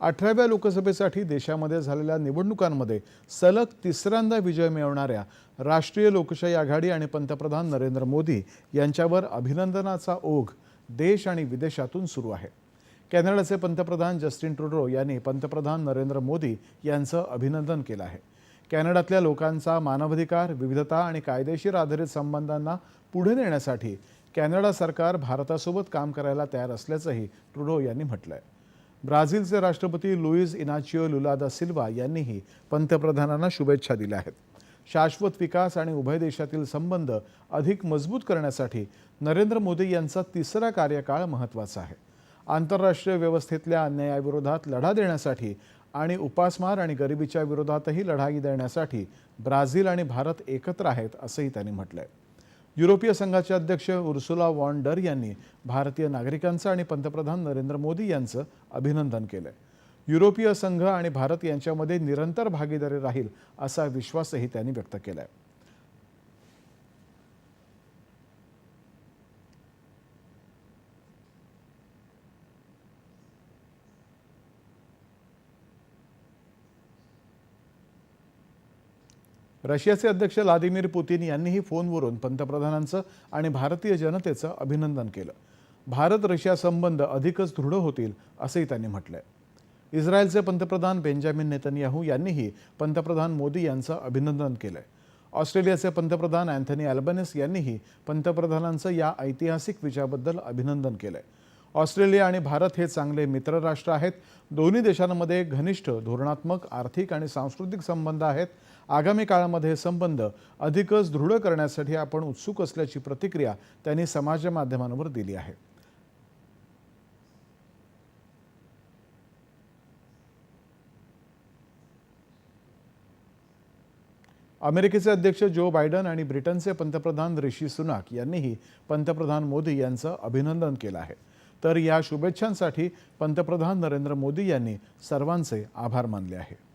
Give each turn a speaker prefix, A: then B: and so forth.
A: अठराव्या लोकसभेसाठी देशामध्ये झालेल्या निवडणुकांमध्ये सलग तिसऱ्यांदा विजय मिळवणाऱ्या राष्ट्रीय लोकशाही आघाडी आणि पंतप्रधान नरेंद्र मोदी यांच्यावर अभिनंदनाचा ओघ देश आणि विदेशातून सुरू आहे. कॅनडाचे पंतप्रधान जस्टिन ट्रुडो यांनी पंतप्रधान नरेंद्र मोदी यांचं अभिनंदन केलं आहे. कॅनडातल्या लोकांचा मानवाधिकार विविधता आणि कायदेशीर आधारित संबंधांना पुढे नेण्यासाठी कॅनडा सरकार भारतासोबत काम करायला तयार असल्याचंही ट्रुडो यांनी म्हटलं आहे ब्राझीलचे राष्ट्रपती लुईज इनाचिओ लुलादा सिल्वा यांनीही पंतप्रधानांना शुभेच्छा दिल्या आहेत. शाश्वत विकास आणि उभय देशातील संबंध अधिक मजबूत करण्यासाठी नरेंद्र मोदी यांचा तिसरा कार्यकाळ महत्त्वाचा आहे. आंतरराष्ट्रीय व्यवस्थेतल्या अन्यायाविरोधात लढा देण्यासाठी आणि उपासमार आणि गरिबीच्या विरोधातही लढाई देण्यासाठी ब्राझील आणि भारत एकत्र आहेत असंही त्यांनी म्हटलंय. युरोपीय संघाचे अध्यक्ष उर्सुला वॉन डर यांनी भारतीय नागरिकांचं आणि पंतप्रधान नरेंद्र मोदी यांचं अभिनंदन केलं युरोपीय संघ आणि भारत यांच्यामध्ये निरंतर भागीदारी राहील असा विश्वासही त्यांनी व्यक्त केला आहे रशियाचे अध्यक्ष व्लादिमीर पुतीन यांनीही फोनवरून पंतप्रधानांचं आणि भारतीय जनतेचं अभिनंदन केलं. भारत रशिया संबंध अधिकच दृढ होतील असंही त्यांनी म्हटलंय. इस्रायलचे पंतप्रधान बेंजामिन नेतन्याहू यांनीही पंतप्रधान मोदी यांचं अभिनंदन केलंय. ऑस्ट्रेलियाचे पंतप्रधान अँथनी अल्बनेस यांनीही पंतप्रधानांचं या ऐतिहासिक विजयाबद्दल अभिनंदन केलंय. ऑस्ट्रेलिया आणि भारत हे चांगले मित्र राष्ट्र आहेत. दोन्ही देशांमध्ये घनिष्ठ धोरणात्मक आर्थिक आणि सांस्कृतिक संबंध आहेत. आगामी काळामध्ये हे संबंध अधिकच दृढ करण्यासाठी आपण उत्सुक असल्याची प्रतिक्रिया त्यांनी समाज माध्यमांवर दिली आहे. अमेरिकेचे अध्यक्ष जो बायडन आणि ब्रिटनचे पंतप्रधान ऋषी सुनाक यांनीही पंतप्रधान मोदी यांचं अभिनंदन केलं आहे. तर या शुभेच्छांसाठी पंतप्रधान नरेंद्र मोदी यांनी सर्वांचे आभार मानले आहे